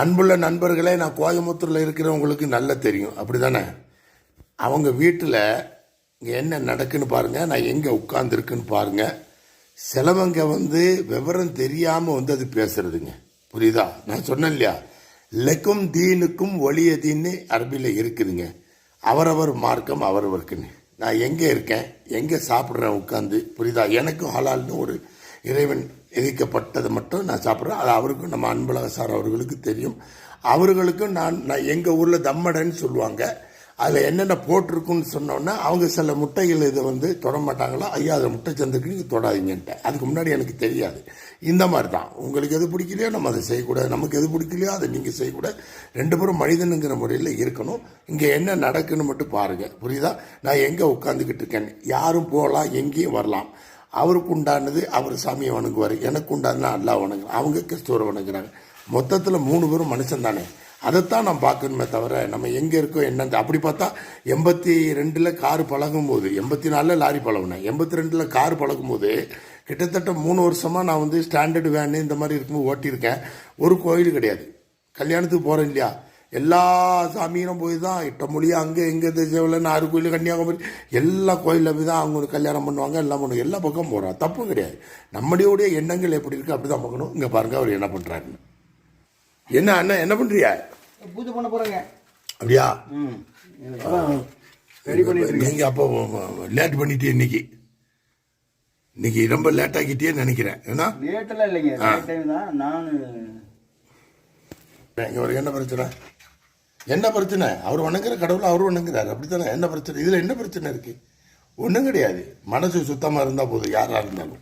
அன்புள்ள நண்பர்களே நான் கோயம்புத்தூரில் இருக்கிறவங்களுக்கு நல்லா தெரியும். அப்படி தானே அவங்க வீட்டில் இங்கே என்ன நடக்குன்னு பாருங்கள் நான் எங்கே உட்காந்துருக்குன்னு பாருங்கள் சிலவங்க வந்து விவரம் தெரியாமல் வந்து அது பேசுறதுங்க. புரியுதா? நான் சொன்னேன் இல்லையா? லெக்கும் தீனுக்கும் ஒளிய தீன்னு அரபியில் இருக்குதுங்க. அவரவர் மார்க்கம் அவரவருக்குன்னு. நான் எங்கே இருக்கேன்? எங்கே சாப்பிட்றேன் உட்காந்து புரியுதா? எனக்கும் ஹலால்னு ஒரு இறைவன் விதிக்கப்பட்டதை மட்டும் நான் சாப்பிட்றேன். அது அவருக்கும் நம்ம அன்பழக சார் அவர்களுக்கு தெரியும். அவர்களுக்கும் நான் நான் எங்கள் ஊரில் தம்மடைன்னு சொல்லுவாங்க. அதில் என்னென்ன போட்டிருக்குன்னு சொன்னோன்னா அவங்க சில முட்டைகள் இதை வந்து தொட மாட்டாங்களா? ஐயா அதை முட்டை சந்துக்கு நீங்கள் தொடாதீங்கன்ட்டு. அதுக்கு முன்னாடி எனக்கு தெரியாது. இந்த மாதிரி தான் உங்களுக்கு எது பிடிக்கலையோ நம்ம அதை செய்யக்கூடாது. நமக்கு எது பிடிக்கலையோ அதை நீங்கள் செய்யக்கூடாது. ரெண்டு பேரும் மனிதனுங்கிற முறையில் இருக்கணும். இங்கே என்ன நடக்குன்னு மட்டும் பாருங்கள் புரியுதா? நான் எங்கே உட்காந்துக்கிட்டு இருக்கேன்? யாரும் போகலாம் எங்கேயும் வரலாம். அவருக்கு உண்டானது அவர் சாமியை வணங்குவார். எனக்கு உண்டானது அல்லாஹ் வணங்குறேன் அவங்க கிறிஸ்துவரை வணங்குறாங்க. மொத்தத்தில் மூணு பேரும் மனுஷன் தானே. அதைத்தான் நான் பார்க்கணுமே தவிர நம்ம எங்கே இருக்கோம் என்னன்னு அப்படி பார்த்தா எண்பத்தி ரெண்டில் கார் பழகும் போது எண்பத்தி நாலில் லாரி பழகினேன். எண்பத்தி ரெண்டில் கார் பழகும் போது கிட்டத்தட்ட மூணு வருஷமாக நான் வந்து ஸ்டாண்டர்டு வேனு இந்த மாதிரி இருக்கும்போது ஓட்டியிருக்கேன். ஒரு கோயில் கிடையாது. கல்யாணத்துக்கு போகிறேன் இல்லையா? எல்லா சாமியும் போய் தான் இட்ட மொழியா அங்கே எங்கே தேசவில் ஆறு கோயில் கன்னியாகுமரி எல்லா கோயிலில் போய் தான் அவங்க கல்யாணம் பண்ணுவாங்க எல்லாம் பண்ணுவாங்க. எல்லா பக்கம் போகிறோம் தப்பு கிடையாது. நம்மளுடைய எண்ணங்கள் எப்படி இருக்குது அப்படி தான் பார்க்கணும். இங்கே பாருங்க அவர் என்ன பண்ணுறாருன்னு என்ன அண்ணன் என்ன பண்ணுறியா பூஜை பண்ண போறேங்க. அப்படியா? ரெடி பண்ணிட்டு நீங்க அப்போ லேட் பண்ணிட்டே இன்னைக்கு. இன்னைக்கு ரொம்ப லேட் ஆக்கிட்டே நினைக்கிறேன். ஏன்னா? லேட்டெல்லாம் இல்லைங்க. ரைட் டைம் தான். நான் இங்க ஒரு என்ன பிரச்சனை? என்ன பிரச்சனை? அவர் வணங்குற கடவுளை அவர் வணங்குறாரு. அப்படித்தானே? என்ன பிரச்சனை? இதுல என்ன பிரச்சனை இருக்கு? ஒன்றும் கிடையாது. மனசு சுத்தமா இருந்தா போதும் யாரா இருந்தாலும்.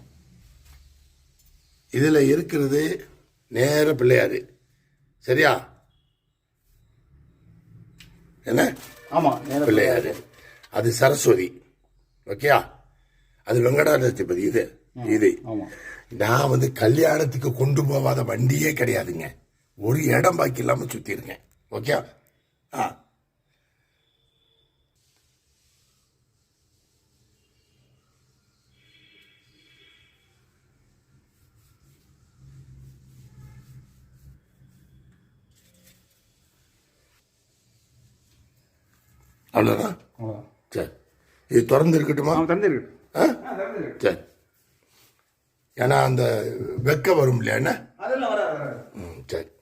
இதுல இருக்கிறது நேர பிள்ளையாரு. சரியா? என்ன? ஆமா நேரா பிள்ளையாரு. அது சரஸ்வதி. ஓகேயா அது வெங்கடாச்சலபதி இது. இது. நான் வந்து கல்யாணத்துக்கு கொண்டு போகாத வண்டியே கிடையாதுங்க. ஒரு இடம் பாக்கி இல்லாம சுத்திருங்க. ஓகே அவ்வளோதான் சரி. இது திறந்து இருக்கட்டுமா? ஆ சரி. ஏன்னா அந்த வெக்க வரும் இல்லையா என்ன?